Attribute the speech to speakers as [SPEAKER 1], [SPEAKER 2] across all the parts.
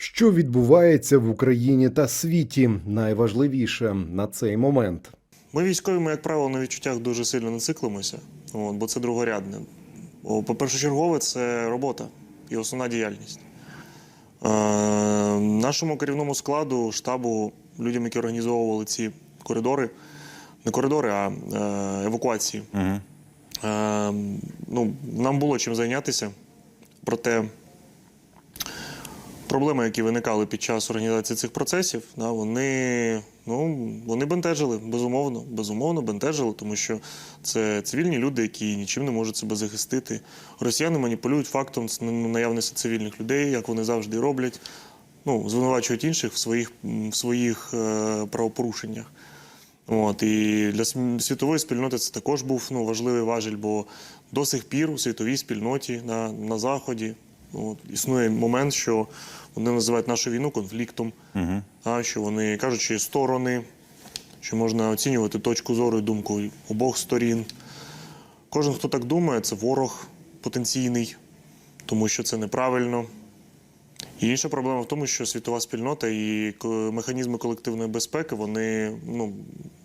[SPEAKER 1] Що відбувається в Україні та світі? Найважливіше на цей момент.
[SPEAKER 2] Ми військові, ми, як правило, на відчуттях дуже сильно не циклимося, от, бо це другорядне. О, По-першочергове, це робота і основна діяльність. Е, нашому керівному складу, штабу, людям, які організовували ці коридори, не коридори, а е, евакуації. Е, ну, нам було чим зайнятися. Проте проблеми, які виникали під час організації цих процесів, да, вони, ну, вони бентежили, безумовно, безумовно бентежили, тому що це цивільні люди, які нічим не можуть себе захистити. Росіяни маніпулюють фактом з наявності цивільних людей, як вони завжди роблять. Ну, звинувачують інших в своїх, в своїх е, правопорушеннях. От, і для світової спільноти це також був ну, важливий важіль, бо до сих пір у світовій спільноті на, на Заході от, існує момент, що вони називають нашу війну конфліктом, а, що вони кажуть, що є сторони, що можна оцінювати точку зору і думку обох сторін. Кожен, хто так думає, це ворог потенційний, тому що це неправильно. І інша проблема в тому, що світова спільнота і механізми колективної безпеки, вони ну,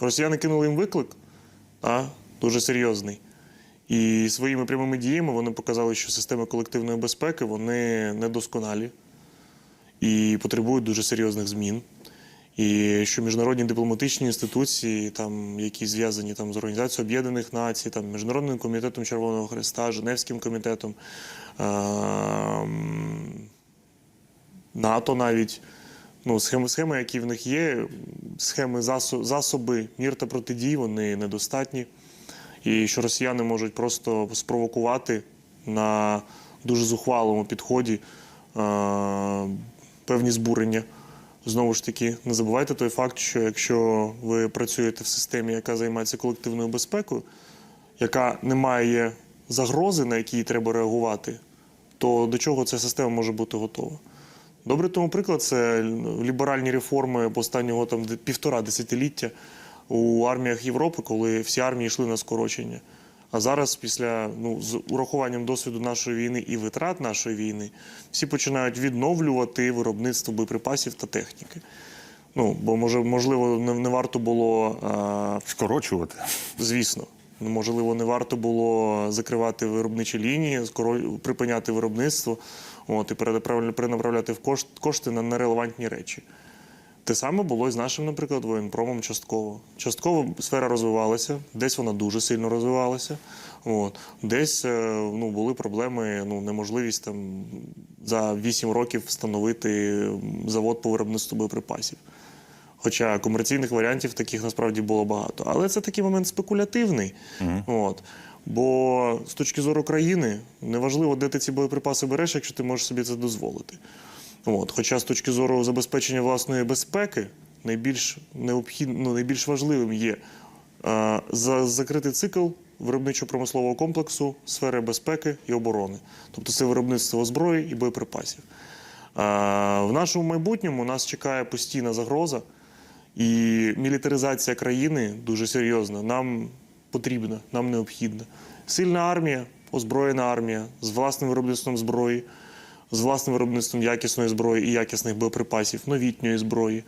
[SPEAKER 2] росіяни кинули їм виклик, а, дуже серйозний. І своїми прямими діями вони показали, що системи колективної безпеки вони недосконалі і потребують дуже серйозних змін. І що міжнародні дипломатичні інституції, там, які зв'язані там, з Організацією Об'єднаних Націй, там, Міжнародним комітетом Червоного Хреста, Женевським комітетом, ем, НАТО навіть. Ну, схеми, схеми, які в них є, схеми засо- засоби мір та протидій, вони недостатні. І що росіяни можуть просто спровокувати на дуже зухвалому підході е, певні збурення. Знову ж таки, не забувайте той факт, що якщо ви працюєте в системі, яка займається колективною безпекою, яка не має загрози, на які треба реагувати, то до чого ця система може бути готова? Добрий тому приклад це ліберальні реформи останнього там півтора десятиліття у арміях Європи, коли всі армії йшли на скорочення. А зараз, після ну, з урахуванням досвіду нашої війни і витрат нашої війни, всі починають відновлювати виробництво боєприпасів та техніки. Ну, бо може, можливо, не, не варто було а,
[SPEAKER 3] Скорочувати.
[SPEAKER 2] Звісно, Ну, можливо, не варто було закривати виробничі лінії, скоро- припиняти виробництво, от і перенаправля- перенаправляти в кошт, кошти на нерелевантні речі. Те саме було і з нашим, наприклад, воєнпромом частково. Частково сфера розвивалася, десь вона дуже сильно розвивалася. От. Десь е, ну, були проблеми, ну, неможливість там, за 8 років встановити завод по виробництву боєприпасів. Хоча комерційних варіантів таких насправді було багато. Але це такий момент спекулятивний. От. Бо з точки зору країни неважливо, де ти ці боєприпаси береш, якщо ти можеш собі це дозволити. От. Хоча з точки зору забезпечення власної безпеки найбільш необхідно, ну, найбільш важливим є е, за, закрити цикл виробничо-промислового комплексу сфери безпеки і оборони. Тобто це виробництво зброї і боєприпасів. Е, в нашому майбутньому нас чекає постійна загроза, і мілітаризація країни дуже серйозна. Нам потрібна, нам необхідна. Сильна армія, озброєна армія з власним виробництвом зброї, з власним виробництвом якісної зброї і якісних боєприпасів, новітньої зброї.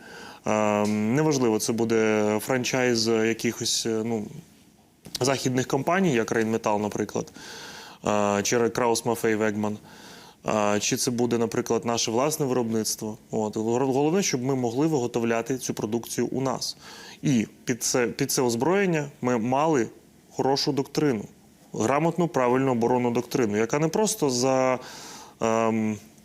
[SPEAKER 2] Е, неважливо, це буде франчайз якихось е, ну, західних компаній, як Рейнметал, наприклад, е, чи Краус Мафей Вегман. Е, Чи це буде, наприклад, наше власне виробництво? От головне, щоб ми могли виготовляти цю продукцію у нас. І під це, під це озброєння ми мали хорошу доктрину, грамотну, правильну оборонну доктрину, яка не просто за ем,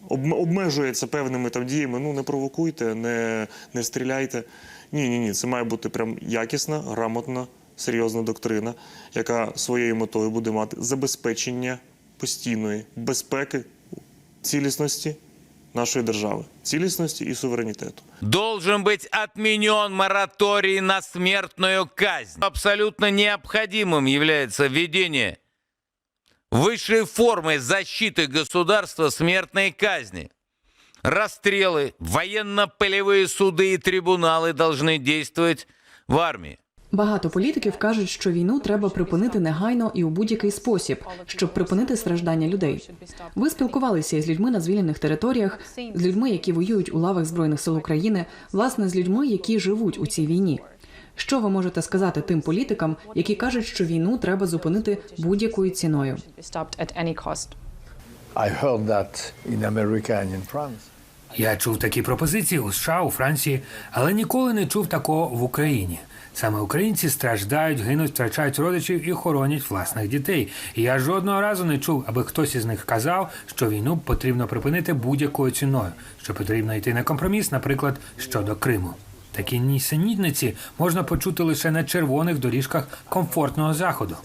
[SPEAKER 2] обмежується певними там діями. Ну не провокуйте, не, не стріляйте. Ні, ні, ні. Це має бути прям якісна, грамотна, серйозна доктрина, яка своєю метою буде мати забезпечення постійної безпеки, цілісності нашої держави, цілісності і суверенітету.
[SPEAKER 4] Должен быть отменен мораторий на смертную казнь. Абсолютно необходимым является введение высшей формы защиты государства смертной казни. Расстрелы, военно-полевые суды и трибуналы должны действовать в армии.
[SPEAKER 3] Багато політиків кажуть, що війну треба припинити негайно і у будь-який спосіб, щоб припинити страждання людей. Ви спілкувалися із людьми на звільнених територіях, з людьми, які воюють у лавах збройних сил України, власне, з людьми, які живуть у цій війні. Що ви можете сказати тим політикам, які кажуть, що війну треба зупинити будь-якою ціною?
[SPEAKER 5] Я чув такі пропозиції у США, у Франції, але ніколи не чув такого в Україні. Саме українці страждають, гинуть, втрачають родичів і хоронять власних дітей. І я жодного разу не чув, аби хтось із них казав, що війну потрібно припинити будь-якою ціною, що потрібно йти на компроміс, наприклад, щодо Криму. Такі нісенітниці можна почути лише на червоних доріжках комфортного заходу.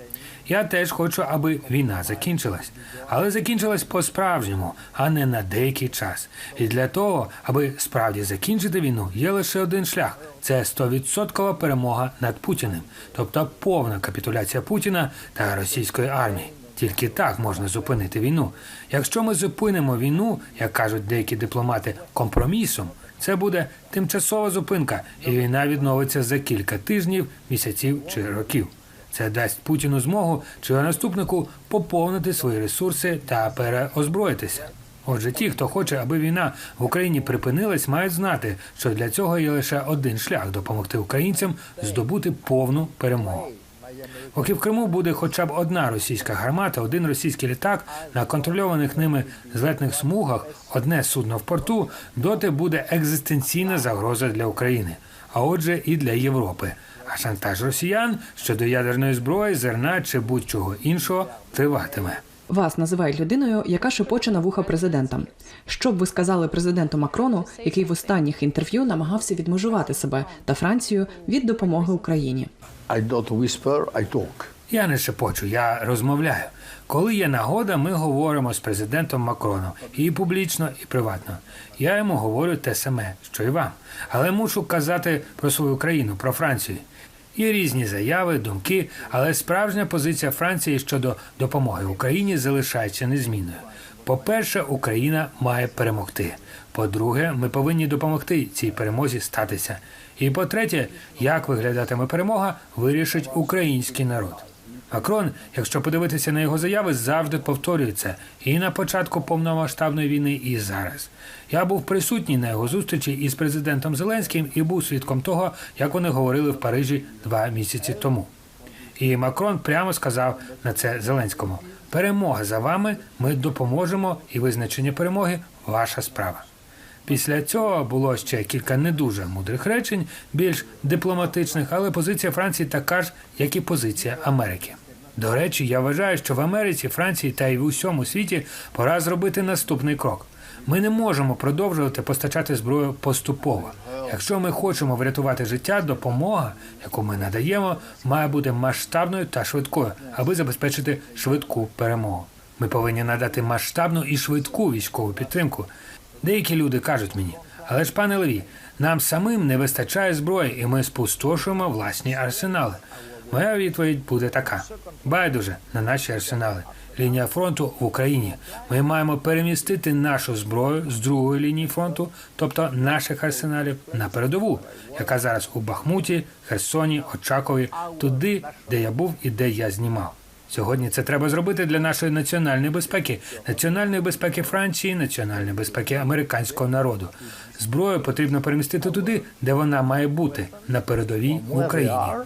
[SPEAKER 5] Я теж хочу, аби війна закінчилась, але закінчилась по-справжньому, а не на деякий час. І для того, аби справді закінчити війну, є лише один шлях: це 100% перемога над Путіним, тобто повна капітуляція Путіна та російської армії. Тільки так можна зупинити війну. Якщо ми зупинимо війну, як кажуть деякі дипломати, компромісом, це буде тимчасова зупинка, і війна відновиться за кілька тижнів, місяців чи років. Це дасть Путіну змогу чи наступнику поповнити свої ресурси та переозброїтися. Отже, ті, хто хоче, аби війна в Україні припинилась, мають знати, що для цього є лише один шлях допомогти українцям здобути повну перемогу. Поки в Криму буде хоча б одна російська гармата, один російський літак на контрольованих ними злетних смугах, одне судно в порту, доти буде екзистенційна загроза для України, а отже, і для Європи. А шантаж росіян щодо ядерної зброї, зерна чи будь-чого іншого триватиме.
[SPEAKER 3] Вас називають людиною, яка шепоче на вуха президентам. Що б ви сказали президенту Макрону, який в останніх інтерв'ю намагався відмежувати себе та Францію від допомоги Україні?
[SPEAKER 6] I don't whisper, I talk.
[SPEAKER 5] Я не шепочу, я розмовляю. Коли є нагода, ми говоримо з президентом Макроном і публічно, і приватно. Я йому говорю те саме, що і вам. Але мушу казати про свою країну, про Францію. Є різні заяви, думки, але справжня позиція Франції щодо допомоги Україні залишається незмінною. По-перше, Україна має перемогти. По-друге, ми повинні допомогти цій перемозі статися. І по-третє, як виглядатиме перемога, вирішить український народ. Макрон, якщо подивитися на його заяви, завжди повторюється і на початку повномасштабної війни, і зараз. Я був присутній на його зустрічі із президентом Зеленським і був свідком того, як вони говорили в Парижі два місяці тому. І Макрон прямо сказав на це Зеленському: перемога за вами, ми допоможемо, і визначення перемоги ваша справа. Після цього було ще кілька не дуже мудрих речень, більш дипломатичних, але позиція Франції така ж, як і позиція Америки. До речі, я вважаю, що в Америці, Франції та й в усьому світі пора зробити наступний крок. Ми не можемо продовжувати постачати зброю поступово. Якщо ми хочемо врятувати життя, допомога, яку ми надаємо, має бути масштабною та швидкою, аби забезпечити швидку перемогу. Ми повинні надати масштабну і швидку військову підтримку. Деякі люди кажуть мені, але ж пане Леві, нам самим не вистачає зброї, і ми спустошуємо власні арсенали. Моя відповідь буде така: байдуже на наші арсенали. Лінія фронту в Україні. Ми маємо перемістити нашу зброю з другої лінії фронту, тобто наших арсеналів, на передову, яка зараз у Бахмуті, Херсоні, Очакові, туди, де я був і де я знімав. Сьогодні це треба зробити для нашої національної безпеки, національної безпеки Франції, національної безпеки американського народу. Зброю потрібно перемістити туди, де вона має бути на передовій в Україні.